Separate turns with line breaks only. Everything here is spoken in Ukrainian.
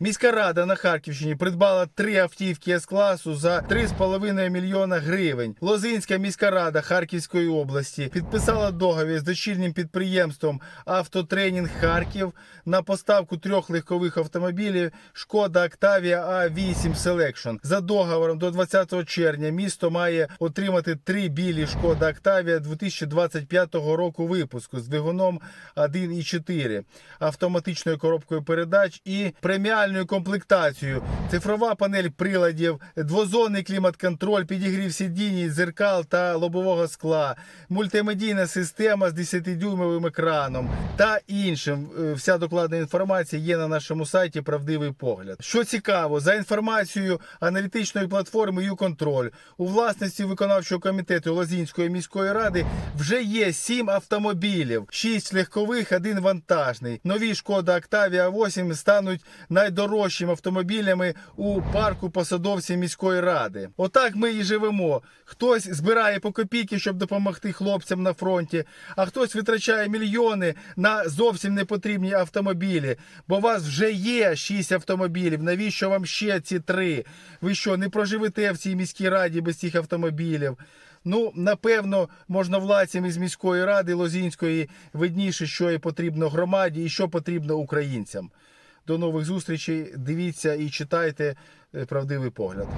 Міська рада на Харківщині придбала три автівки С-класу за 3,5 мільйона гривень. Лозинська міська рада Харківської області підписала договір з дочірнім підприємством Автотренінг Харків на поставку трьох легкових автомобілів Шкода Octavia A8 Selection. За договором до 20 червня місто має отримати три білі Шкода Octavia 2025 року випуску з двигуном 1,4, автоматичною коробкою передач і преміальною комплектацією. Цифрова панель приладів, двозонний клімат-контроль, підігрів сидінь, дзеркал та лобового скла, мультимедійна система з 10-дюймовим екраном та іншим. Е, Вся докладна інформація є на нашому сайті Правдивий погляд. Що цікаво, за інформацією аналітичної платформи «Юконтроль» у власності виконавчого комітету Лозінської міської ради вже є сім автомобілів, шість легкових, один вантажний. Нові шкода Octavia 8 стануть найдорожчими автомобілями у парку посадовців міської ради. Отак ми і живемо. Хтось збирає по копійки, щоб допомогти хлопцям на фронті, а хтось витрачає мільйони на зовсім непотрібні автомобілі. Бо у вас вже є шість автомобілів. Навіщо вам ще ці три? Ви що, не проживете в цій міській раді без цих автомобілів? Ну, напевно, можновладцям із міської ради Лозінської видніше, що і потрібно громаді і що потрібно українцям. До нових зустрічей. Дивіться і читайте е, правдивий погляд.